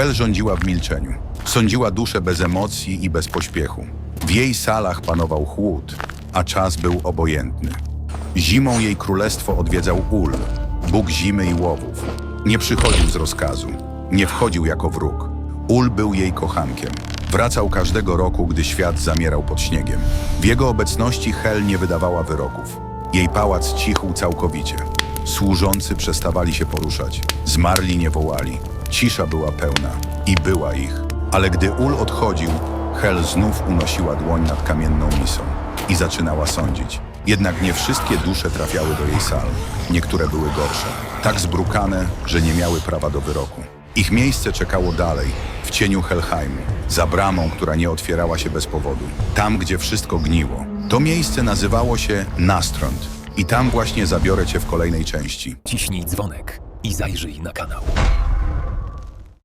Hel rządziła w milczeniu. Sądziła duszę bez emocji i bez pośpiechu. W jej salach panował chłód, a czas był obojętny. Zimą jej królestwo odwiedzał Ul, bóg zimy i łowów. Nie przychodził z rozkazu, nie wchodził jako wróg. Ul był jej kochankiem. Wracał każdego roku, gdy świat zamierał pod śniegiem. W jego obecności Hel nie wydawała wyroków. Jej pałac cichł całkowicie. Służący przestawali się poruszać, zmarli nie wołali. Cisza była pełna i była ich. Ale gdy Ul odchodził, Hel znów unosiła dłoń nad kamienną misą i zaczynała sądzić. Jednak nie wszystkie dusze trafiały do jej sal. Niektóre były gorsze, tak zbrukane, że nie miały prawa do wyroku. Ich miejsce czekało dalej, w cieniu Helheimu, za bramą, która nie otwierała się bez powodu. Tam, gdzie wszystko gniło. To miejsce nazywało się Nastrąd. I tam właśnie zabiorę cię w kolejnej części. Ciśnij dzwonek i zajrzyj na kanał.